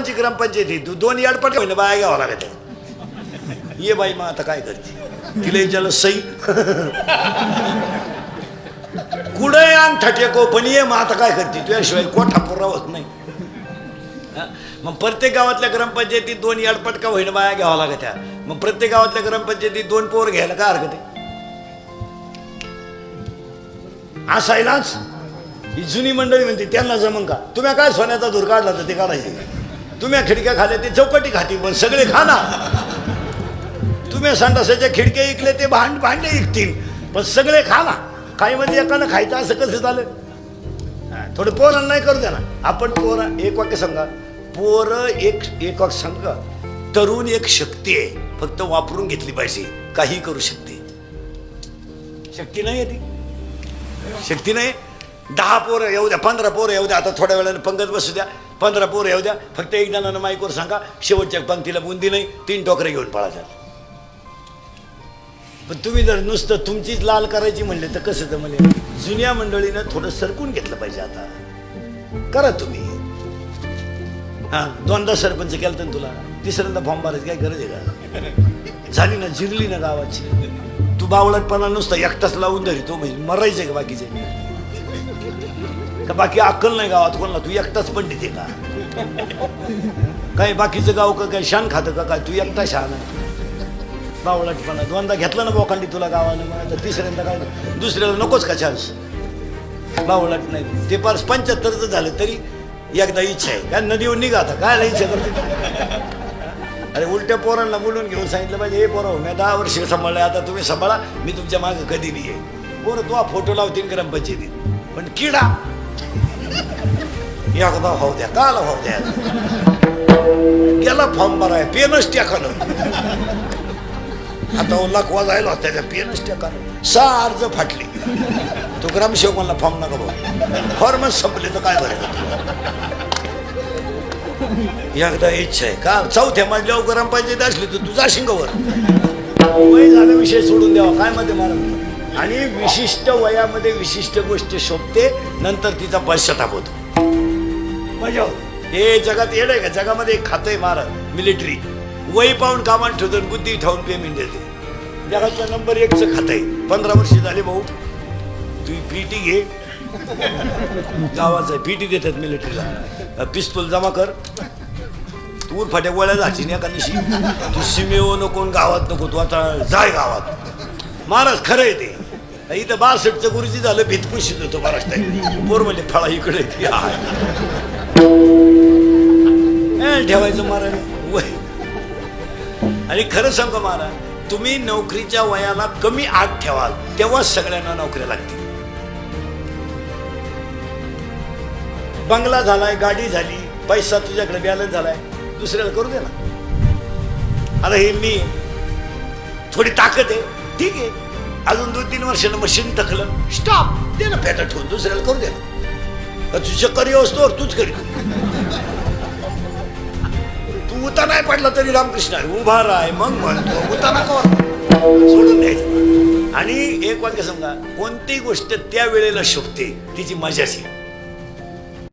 आपांची ग्रामपंचायती तू दोन याडपट होईना बाया घ्यावं लागत. ये बाई मग आता काय करते? तिला विचारलं सई. कुठे आण ठटेको पण ये मग आता काय करते? तुझ्याशिवाय कोठा पुरा होत नाही. मग प्रत्येक गावातल्या ग्रामपंचायतीत दोन याडपट का होईना बाया घ्यावं लागत त्या मग प्रत्येक गावातल्या ग्रामपंचायतीत दोन पोर घ्यायला का हरकत आहे? असायलाच. ही जुनी मंडळी म्हणते त्यांना जमन का? तुम्ही काय सोन्याचा धूर काढला तर ते काढायचे? तुम्ही खिडक्या खाल्या ते चौकटी खाती पण सगळे खा ना तुम्ही संडासाच्या खिडक्या इकले ते भांड भांडे इकतील पण सगळे खा ना काही म्हणजे एकानं खायचं असं कसं झालं? थोडं पोरांना नाही करू द्या ना. आपण पोर एक वाक्य सांगा. पोर एक एक वाक्य सांगा. तरुण एक शक्ती आहे. फक्त वापरून घेतली पाहिजे. काही करू शकते. शक्ती नाही ती. शक्ती नाही दहा पोरं येऊ द्या पंधरा पोरं येऊ द्या. आता थोड्या वेळाने पंगत बसू द्या. पंधरा पोरं येऊ द्या. फक्त एक जणांना माईकवर सांगा शेवटच्या पंक्तीला बुंदी नाही तीन टोकरे घेऊन पळायच्या पण तुम्ही जर नुसतं तुमचीच लाल करायची म्हणले तर कसं तर म्हणजे जुन्या मंडळीनं थोडं सरकून घेतलं पाहिजे आता. करा तुम्ही. हा दोनदा सरपंच केलं तर तुला. तिसऱ्यांदा फॉर्म भरायची काय गरज आहे का? झाली ना जिरली ना गावाची. तू बावळटपणा नुसता एकटाच लावून धरी तो म्हणजे मरायचं का बाकीचे? का बाकी अक्कल नाही गावात कोणाला? तू एकटाच पंडित आहे का? काय बाकीचं गाव का काय शान खातं का? काय? तू एकटा शान आहे. बावळटपणा. दोनदा घेतला ना बोकांडी तुला गावानं मग तर तिसऱ्यांदा काय? दुसऱ्याला नकोच का चान्स बावळट नाही. ते पार पंच्याहत्तरचं झालं तरी एकदा इच्छा आहे. काय नदीवर निघा आता. काय इच्छा करते? अरे उलट्या पोरांना बोलून घेऊन सांगितलं पाहिजे हे पोरं मी दहा वर्ष सांभाळले आता तुम्ही सांभाळा. मी तुमच्या मागं कधी बी आहे पोरं तो फोटो लावतील ग्रामपंचायतीत पण किडा. एकदा भाऊ द्या काला भाऊ द्या. गेला फॉर्म भराय पेनच टाकानं आता लाख वाजायला होता त्याच्या पेनच टाकानं सहा अर्ज फाटली. तो ग्रामसेवक म्हणला फॉर्म नका भाऊ फॉर्मच संपले तर काय भरायचं एकदा इच्छा आहे का? चौथ्या मजल्यावर ग्रामपंचायत असली तर तुझा शिंगावर वय झाला विषय सोडून द्यावा. काय मध्ये मला? आणि विशिष्ट वयामध्ये विशिष्ट गोष्ट शोभते नंतर तिचा पश्चाताप होतो. मजा. हे जगात येड आहे का? जगामध्ये एक खातंय मार मिलिटरी वय पाहून कामात ठेवतो बुद्धी ठेवून पेमेंट देते. जगातलं नंबर एकचं खात आहे. पंधरा वर्ष झाले भाऊ. तू पीटी घे. गावाचं पीटी देतात मिलिटरीला पिस्तूल जमा कर. तू फाट्या गोळ्या जायची नाही एका दिवशी. तू सीमेवर नको गावात नको तू आता जाय गावात. महाराज खरं आहे ते. इथं बासष्टचं गुरुजी झालं भीतपुशीत होतो बराच बोर म्हणजे फळा इकडे ठेवायचं महाराज. वय. आणि खरं सांगा महाराज तुम्ही नोकरीच्या वयाला कमी आत ठेवाल तेव्हा सगळ्यांना नोकऱ्या लागतील. बंगला झालाय गाडी झाली पैसा तुझ्याकडे बॅलन्स झालाय दुसऱ्याला करू दे ना. आता हे मी थोडी ताकद आहे. ठीक आहे. अजून दोन तीन वर्षानं मशीन टाकलं. स्टॉप दे ना फेटा ठेवून दुसऱ्याला करू दे ना. तुझ्या करी असतो तूच करी तू उता नाही पडला तरी रामकृष्ण आहे उभा राय मग म्हणतो उता नका. सोडून द्यायचं. आणि एक वाक्य समजा कोणती गोष्ट त्या वेळेला शोभते तिची मजाची